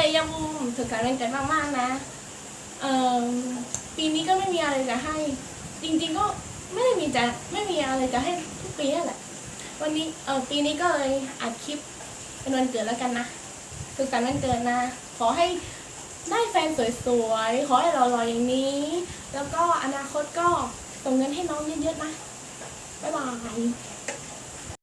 เยยำมุมถึงกำลังใจมากๆนะ เออปีนี้ก็ไม่มีอะไรจะให้ จริงๆก็ไม่ได้มีจะไม่มีอะไรจะให้ทุกปีนั่นแหละ วันนี้เออปีนี้ก็เลยอัดคลิปเป็นวันเกิดแล้วกันนะถึงกำลังเกิดนะ ขอให้ได้แฟนสวยๆ ขอให้เรารออย่างนี้ แล้วก็อนาคตก็ส่งเงินให้น้องเยอะๆนะ บ๊ายบาย